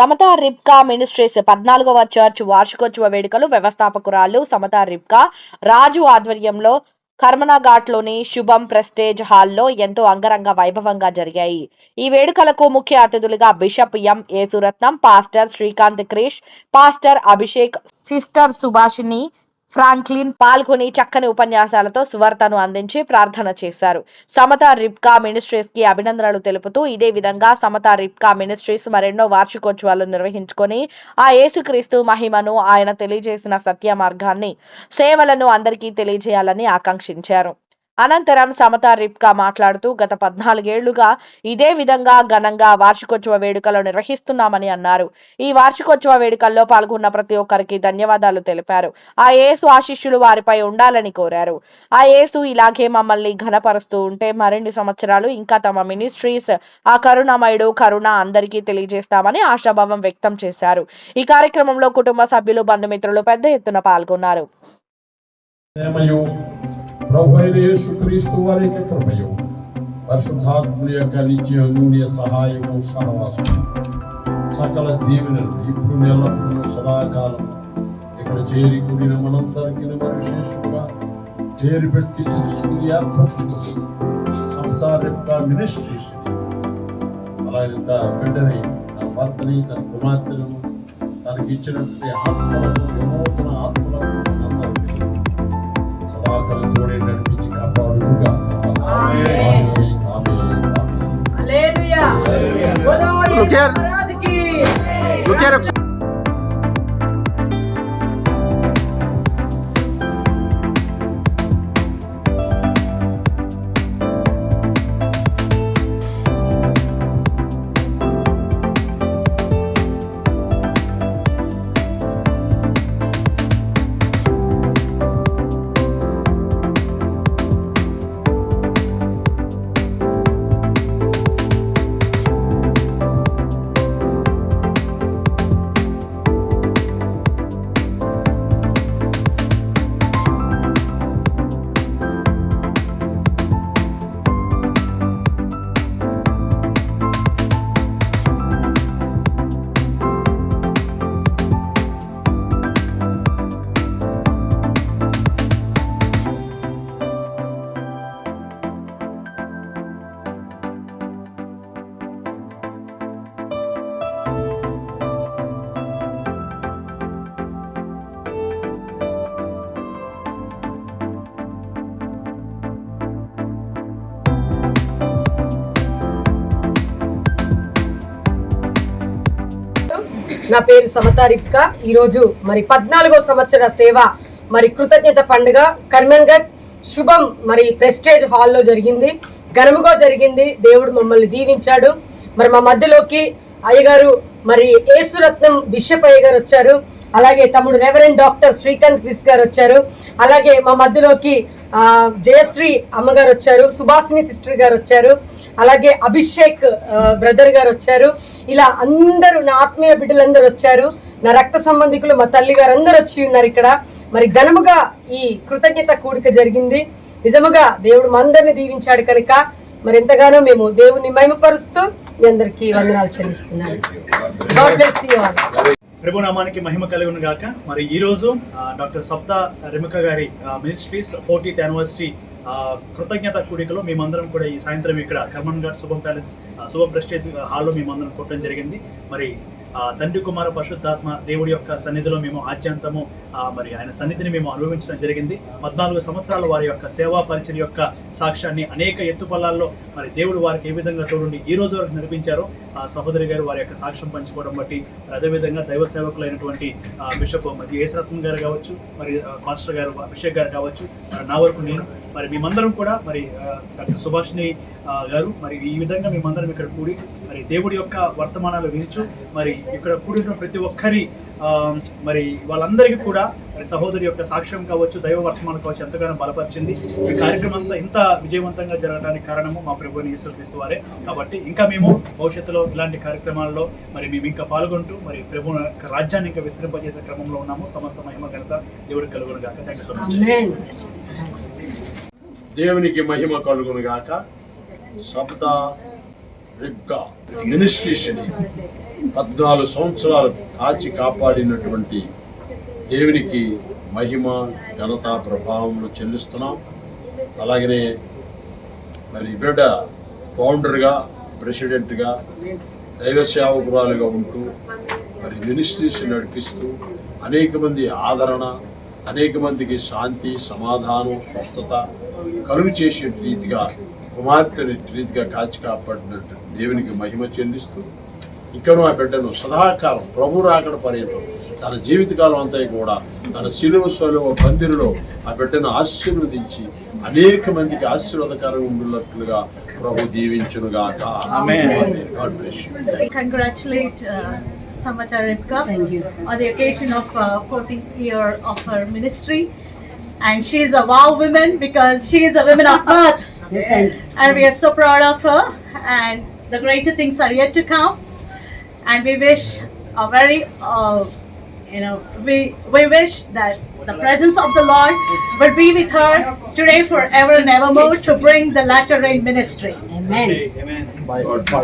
సమత రిబ్కా ministries పద్నాలుగవ church వార్షికోత్సవ వేడుకలు వ్యవస్థాపకురాలు సమత రిబ్కా రాజు ఆధ్వర్యంలో కర్మనాఘాట్లోని శుభం ప్రెస్టేజ్ హాల్లో ఎంతో అంగరంగ వైభవంగా జరిగాయి. ఈ వేడుకలకు ముఖ్య అతిథులుగా bishop M. Yesuratnam pastor Srikanth Krish pastor Abhishek sister Subhashini Franklin పాల్గొని చక్కని ఉపన్యాసాలతో సువార్తను అందించి ప్రార్థన చేశారు. సమత రిబ్కా మినిస్ట్రీస్కి అభినందనలు తెలుపుతూ ఇదే విధంగా సమత రిబ్కా మినిస్ట్రీస్ మరెన్నో వార్షికోత్సవాలు నిర్వహించుకొని ఆ యేసుక్రీస్తు మహిమను ఆయన తెలియజేసిన సత్య మార్గాన్ని సేవలను అందరికీ తెలియజేయాలని ఆకాంక్షించారు. అనంతరం సమత రిప్కా మాట్లాడుతూ గత పద్నాలుగేళ్ళుగా ఇదే విధంగా ఘనంగా వార్షికోత్సవ వేడుకలు నిర్వహిస్తున్నామని అన్నారు. ఈ వార్షికోత్సవ వేడుకల్లో పాల్గొన్న ప్రతి ఒక్కరికి ధన్యవాదాలు తెలిపారు. ఆ యేసు ఆశిష్యులు వారిపై ఉండాలని కోరారు. ఆ యేసు ఇలాగే మమ్మల్ని ఘనపరుస్తూ ఉంటే మరిన్ని సంవత్సరాలు ఇంకా తమ మినిస్ట్రీస్ ఆ కరుణామయుడు కరుణ అందరికీ తెలియజేస్తామని ఆశాభావం వ్యక్తం చేశారు. ఈ కార్యక్రమంలో కుటుంబ సభ్యులు బంధుమిత్రులు పెద్ద ఎత్తున పాల్గొన్నారు. ప్రభు అయిన యేసుక్రీస్తు వారి యొక్క కృపయు పరిశుద్ధాత్ముని యొక్క నిత్య నూనె సహాయము సహవాసం సకల దీవెనలు ఇప్పుడు నెలప్పుడు సదాకాలం ఇక్కడ చేరి కూడిన మనందరికీ మరి విశేషంగా పేరు పెట్టి తీసుకుని ఏర్పరచుకుని సంతాన్ మినిస్ట్రీస్ అలాగే తన బిడ్డని తన భర్తని తన కుమార్తెను తనకి ఇచ్చినటువంటి ఆత్మలను వినూతన ఆత్మ తోడే నడిపించి కాపాడునుగా ఆమేన్, నా పేరు సమతా రిప్కా. ఈరోజు మరి పద్నాలుగో సంవత్సర సేవ మరి కృతజ్ఞత పండుగ. కర్మన్ఘట్ శుభం మరి ప్రెస్టేజ్ హాల్లో జరిగింది. ఘనముగా జరిగింది. దేవుడు మమ్మల్ని దీవించాడు. మరి మా మధ్యలోకి అయ్యగారు మరి యేసురత్నం బిషప్ అయ్యగారు వచ్చారు. అలాగే తమ్ముడు రెవరెండ్ డాక్టర్ శ్రీకాంత్ క్రిస్ గారు వచ్చారు. అలాగే మా మధ్యలోకి జయశ్రీ అమ్మగారు వచ్చారు. సుభాసిని సిస్టర్ గారు వచ్చారు. అలాగే అభిషేక్ బ్రదర్ గారు వచ్చారు. ఇలా అందరూ నా ఆత్మీయ బిడ్డలందరూ వచ్చారు. నా రక్త సంబంధికులు మా తల్లి గారు అందరూ వచ్చి ఉన్నారు ఇక్కడ. మరి ఘనముగా ఈ కృతజ్ఞత కూడిక జరిగింది. నిజముగా దేవుడు మందరిని అందరిని దీవించాడు కనుక మరి ఎంతగానో మేము దేవుని మహిమపరుస్తూ మీ అందరికీ వందనాలు చెల్లిస్తున్నాను. ప్రభు నామానికి మహిమ కలుగును గాక మరి ఈ రోజు డాక్టర్ సప్తా రిమక గారి మినిస్ట్రీస్ ఫోర్టీత్ యానివర్సరీ కృతజ్ఞత కూడికలో మేమందరం కూడా ఈ సాయంత్రం ఇక్కడ కర్మన్ ఘాట్ శుభం ప్యాలెస్ శుభ ప్రెస్టేజ్ హాల్లో మేమందరం కొట్టడం జరిగింది. మరి తండ్రి కుమార పరిశుద్ధాత్మ దేవుడి యొక్క సన్నిధిలో మేము ఆద్యంతము. మరి ఆయన సన్నిధిని మేము అనుభవించడం జరిగింది. పద్నాలుగు సంవత్సరాల వారి యొక్క సేవా పరిచయం యొక్క సాక్ష్యాన్ని అనేక ఎత్తుపల్లాల్లో మరి దేవుడు వారికి ఏ విధంగా చూడండి ఈ రోజు వరకు నడిపించారో ఆ సహోదరి గారు వారి యొక్క సాక్ష్యం పంచుకోవడం బట్టి అదేవిధంగా దైవ సేవకులైనటువంటి బిషప్ మరి యేసరత్నం గారు కావచ్చు మరి మాస్టర్ గారు అభిషేక్ గారు కావచ్చు నా వరకు నేను మరి మేమందరం కూడా మరి డాక్టర్ సుభాష్ని గారు మరి ఈ విధంగా మేమందరం ఇక్కడ కూడి మరి దేవుడి యొక్క వర్తమానాలు వించు మరి ఇక్కడ కూడిన ప్రతి ఒక్కరి ఆ, మరి వాళ్ళందరికీ కూడా మరి సహోదరి యొక్క సాక్ష్యం కావచ్చు దైవ వర్తమానం కావచ్చు ఎంతగానో బలపరిచింది. ఈ కార్యక్రమం అంతా ఇంత విజయవంతంగా జరగడానికి కారణము మా ప్రభు యేసుక్రీస్తు వారే. కాబట్టి ఇంకా మేము భవిష్యత్తులో ఇలాంటి కార్యక్రమాల్లో మరి మేము ఇంకా పాల్గొంటూ మరి ప్రభు యొక్క రాజ్యాన్ని ఇంకా విస్తరింపజేసే క్రమంలో ఉన్నాము. సమస్త మహిమ ఘనత దేవుడికి కలుగును గాక థ్యాంక్ యూ సో మచ్ దేవునికి మహిమ కలుగును గాక సప్త రిబ్కా మినిస్ట్రీస్ని పద్నాలుగు సంవత్సరాలు కాచి కాపాడినటువంటి దేవునికి మహిమ ఘనత ప్రభావం చెల్లిస్తున్నాం. అలాగనే మరి బిడ్డ ఫౌండర్గా ప్రెసిడెంట్గా దైవ సేవకురాలుగా ఉంటూ మరి మినిస్ట్రీస్ నడిపిస్తూ అనేక మంది ఆదరణ అనేక మందికి శాంతి సమాధానం స్వస్థత కలుగు చేసే రీతిగా కుమార్తెని రీతిగా కాచి కాపాడినట్టు దేవునికి మహిమ చెల్లిస్తూ ఇక్కడ ఆ బిడ్డను సదాకాలం ప్రభు రాకడ పర్యంతం తన జీవితకాలం అంతా కూడా తన శిలువ సొలువ బందిరిలో ఆ బిడ్డను ఆశీర్వదించి అనేక మందికి ఆశీర్వదకరంగా ఉండున్నట్లుగా ప్రభు దీవించునుగా కంగ్రాచులేట్ ఆఫ్ ఫోర్టీన్త్ అండ్ షీఈ్ And we are so proud of her. And the greater things are yet to come. And we wish a very, uh, you know, we, we wish that the presence of the Lord would be with her today, forever, and evermore to bring the latter rain ministry. Amen. God bless.